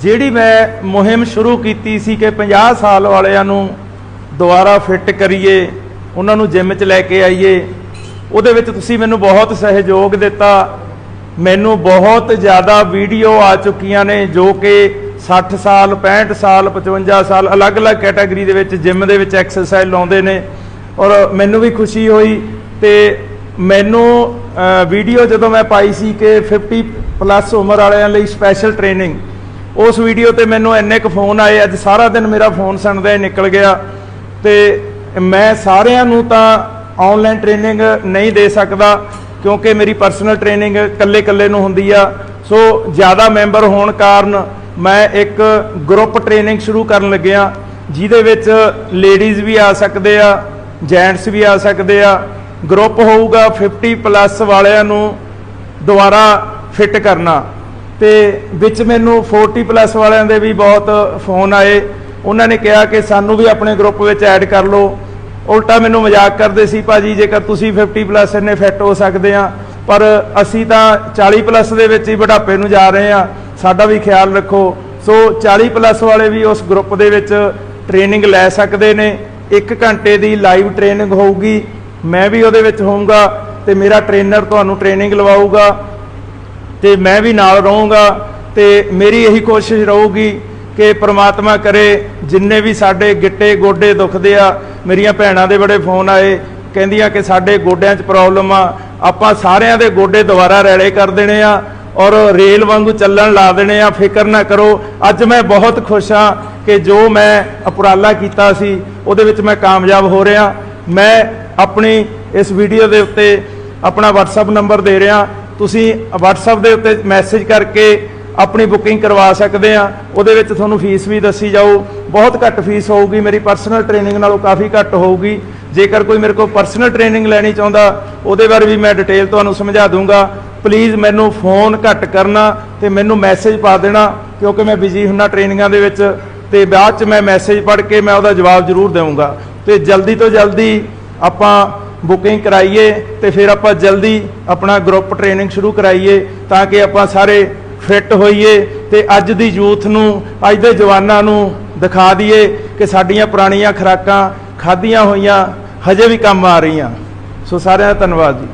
ਜਿਹੜੀ ਮੈਂ ਮੁਹਿੰਮ ਸ਼ੁਰੂ ਕੀਤੀ ਸੀ ਕਿ 50 ਸਾਲ ਵਾਲਿਆਂ ਨੂੰ ਦੁਬਾਰਾ ਫਿੱਟ ਕਰੀਏ, ਉਹਨਾਂ ਨੂੰ ਜਿਮ 'ਚ ਲੈ ਕੇ ਆਈਏ, ਉਹਦੇ ਵਿੱਚ ਤੁਸੀਂ ਮੈਨੂੰ ਬਹੁਤ ਸਹਿਯੋਗ ਦਿੱਤਾ। ਮੈਨੂੰ ਬਹੁਤ ਜ਼ਿਆਦਾ ਵੀਡੀਓ ਆ ਚੁੱਕੀਆਂ ਨੇ ਜੋ ਕਿ 60 ਸਾਲ 65 ਸਾਲ 55 ਸਾਲ ਅਲੱਗ-ਅਲੱਗ ਕੈਟਾਗਰੀ ਦੇ ਵਿੱਚ ਜਿਮ ਦੇ ਵਿੱਚ ਐਕਸਰਸਾਈਜ਼ ਲਾਉਂਦੇ ਨੇ। ਔਰ ਮੈਨੂੰ ਵੀ ਖੁਸ਼ੀ ਹੋਈ ਤੇ ਮੈਨੂੰ ਵੀਡੀਓ ਜਦੋਂ ਮੈਂ ਪਾਈ ਸੀ ਕਿ 50 ਪਲੱਸ ਉਮਰ ਵਾਲਿਆਂ ਲਈ ਸਪੈਸ਼ਲ ਟ੍ਰੇਨਿੰਗ ਉਸ ਵੀਡੀਓ ਤੇ ਮੈਨੂੰ ਇੰਨੇ ਕੁ ਫੋਨ ਆਏ, ਅੱਜ ਸਾਰਾ ਦਿਨ ਮੇਰਾ ਫੋਨ ਸੁਣਦਾ ਹੀ ਨਿਕਲ ਗਿਆ। ਤੇ ਮੈਂ ਸਾਰਿਆਂ ਨੂੰ ਤਾਂ ਆਨਲਾਈਨ ਟ੍ਰੇਨਿੰਗ ਨਹੀਂ ਦੇ ਸਕਦਾ, ਕਿਉਂਕਿ ਮੇਰੀ ਪਰਸਨਲ ਟ੍ਰੇਨਿੰਗ ਇਕੱਲੇ-ਇਕੱਲੇ ਨੂੰ ਹੁੰਦੀ ਆ। ਸੋ ਜ਼ਿਆਦਾ ਮੈਂਬਰ ਹੋਣ ਕਾਰਨ ਮੈਂ ਇੱਕ ਗਰੁੱਪ ਟ੍ਰੇਨਿੰਗ ਸ਼ੁਰੂ ਕਰਨ ਲੱਗਿਆ, ਜਿਹਦੇ ਵਿੱਚ ਲੇਡੀਜ਼ ਵੀ ਆ ਸਕਦੇ ਆ ਜੈਂਟਸ ਵੀ ਆ ਸਕਦੇ ਆ। ਗਰੁੱਪ ਹੋਊਗਾ 50 ਪਲੱਸ ਵਾਲਿਆਂ ਨੂੰ ਦੁਬਾਰਾ ਫਿੱਟ ਕਰਨਾ। ਤੇ ਵਿੱਚ ਮੈਨੂੰ 40 ਪਲੱਸ ਵਾਲਿਆਂ ਦੇ ਵੀ ਬਹੁਤ ਫੋਨ ਆਏ। ਉਹਨਾਂ ਨੇ ਕਿਹਾ ਕਿ ਸਾਨੂੰ ਵੀ ਆਪਣੇ ਗਰੁੱਪ ਵਿੱਚ ਐਡ ਕਰ ਲਓ। ਉਲਟਾ ਮੈਨੂੰ ਮਜ਼ਾਕ ਕਰਦੇ ਸੀ, ਭਾਜੀ, ਜੇਕਰ ਤੁਸੀਂ 50 ਪਲੱਸ ਇੰਨੇ ਫਿੱਟ ਹੋ ਸਕਦੇ ਆ, ਪਰ ਅਸੀਂ ਤਾਂ 40 ਪਲੱਸ ਦੇ ਵਿੱਚ ਹੀ ਬੁਢਾਪੇ ਨੂੰ ਜਾ ਰਹੇ ਆ। ਸਾਡਾ ਵੀ ਖਿਆਲ ਰੱਖੋ। ਸੋ 40 ਪਲੱਸ ਵਾਲੇ ਵੀ ਉਸ ਗਰੁੱਪ ਦੇ ਵਿੱਚ ਟ੍ਰੇਨਿੰਗ ਲੈ ਸਕਦੇ ਨੇ। 1 ਘੰਟੇ ਦੀ ਲਾਈਵ ਟ੍ਰੇਨਿੰਗ ਹੋਊਗੀ। ਮੈਂ ਵੀ ਉਹਦੇ ਵਿੱਚ ਹੋਊਂਗਾ ਤੇ ਮੇਰਾ ਟ੍ਰੇਨਰ ਤੁਹਾਨੂੰ ਟ੍ਰੇਨਿੰਗ ਲਵਾਊਗਾ। ਤੇ ਮੈਂ ਵੀ ਨਾਲ ਰਹੂੰਗਾ ਤੇ ਮੇਰੀ ਇਹੀ ਕੋਸ਼ਿਸ਼ ਰਹੂਗੀ ਕਿ ਪ੍ਰਮਾਤਮਾ ਕਰੇ, ਜਿੰਨੇ ਵੀ ਸਾਡੇ ਗਿੱਟੇ ਗੋਡੇ ਦੁਖਦੇ ਆ, ਮੇਰੀਆਂ ਭੈਣਾਂ ਦੇ ਬੜੇ ਫੋਨ ਆਏ, ਕਹਿੰਦੀਆਂ ਕਿ ਸਾਡੇ ਗੋਡਿਆਂ 'ਚ ਪ੍ਰੋਬਲਮ ਆ, ਆਪਾਂ ਸਾਰਿਆਂ ਦੇ ਗੋਡੇ ਦੁਬਾਰਾ ਰੈਲੇ ਕਰ ਦੇਣੇ ਆ ਔਰ ਰੇਲ ਵਾਂਗੂ ਚੱਲਣ ਲਾ ਦੇਣੇ ਆ, ਫਿਕਰ ਨਾ ਕਰੋ। ਅੱਜ ਮੈਂ ਬਹੁਤ ਖੁਸ਼ ਹਾਂ ਕਿ ਜੋ ਮੈਂ ਉਪਰਾਲਾ ਕੀਤਾ ਸੀ, ਉਹਦੇ ਵਿੱਚ ਮੈਂ ਕਾਮਯਾਬ ਹੋ ਰਿਹਾ। ਮੈਂ ਆਪਣੀ ਇਸ ਵੀਡੀਓ ਦੇ ਉੱਤੇ ਆਪਣਾ WhatsApp ਨੰਬਰ ਦੇ ਰਿਹਾ। ਤੁਸੀਂ WhatsApp ਦੇ ਉੱਤੇ ਮੈਸੇਜ ਕਰਕੇ ਆਪਣੀ ਬੁਕਿੰਗ ਕਰਵਾ ਸਕਦੇ ਆ। ਉਹਦੇ ਵਿੱਚ ਤੁਹਾਨੂੰ ਫੀਸ ਵੀ ਦੱਸੀ ਜਾਊ। ਬਹੁਤ ਘੱਟ ਫੀਸ ਹੋਊਗੀ। ਮੇਰੀ ਪਰਸਨਲ ਟ੍ਰੇਨਿੰਗ ਨਾਲੋਂ ਕਾਫੀ ਘੱਟ ਹੋਊਗੀ। ਜੇਕਰ ਕੋਈ ਮੇਰੇ ਕੋਲ ਪਰਸਨਲ ਟ੍ਰੇਨਿੰਗ ਲੈਣੀ ਚਾਹੁੰਦਾ, ਉਹਦੇ ਬਾਰੇ ਵੀ ਮੈਂ ਡਿਟੇਲ ਤੁਹਾਨੂੰ ਸਮਝਾ ਦੂੰਗਾ। ਪਲੀਜ਼ ਮੈਨੂੰ ਫੋਨ ਘੱਟ ਕਰਨਾ ਤੇ ਮੈਨੂੰ ਮੈਸੇਜ ਪਾ ਦੇਣਾ, ਕਿਉਂਕਿ ਮੈਂ ਬਿਜ਼ੀ ਹੁੰਨਾ ਟ੍ਰੇਨਿੰਗਾਂ ਦੇ ਵਿੱਚ। ਤੇ ਬਾਅਦ ਚ ਮੈਂ ਮੈਸੇਜ ਪੜ੍ਹ ਕੇ ਮੈਂ ਉਹਦਾ ਜਵਾਬ ਜ਼ਰੂਰ ਦੇਵਾਂਗਾ। ਤੇ ਜਲਦੀ ਤੋਂ ਜਲਦੀ ਆਪਾਂ ਬੁਕਿੰਗ ਕਰਾਈਏ ਤੇ ਫਿਰ ਆਪਾਂ ਜਲਦੀ ਆਪਣਾ ਗਰੁੱਪ ਟ੍ਰੇਨਿੰਗ ਸ਼ੁਰੂ ਕਰਾਈਏ ਤਾਂ ਕਿ ਆਪਾਂ ਸਾਰੇ ਫਿੱਟ ਹੋਈਏ ਤੇ ਅੱਜ ਦੀ ਯੂਥ ਨੂੰ, ਅੱਜ ਦੇ ਜਵਾਨਾਂ ਨੂੰ ਦਿਖਾ ਦਈਏ ਕਿ ਸਾਡੀਆਂ ਪੁਰਾਣੀਆਂ ਖੁਰਾਕਾਂ ਖਾਧੀਆਂ ਹੋਈਆਂ, ਹਜੇ ਵੀ ਕੰਮ ਆ ਰਹੀਆਂ। ਸੋ ਸਾਰਿਆਂ ਦਾ ਧੰਨਵਾਦ ਜੀ।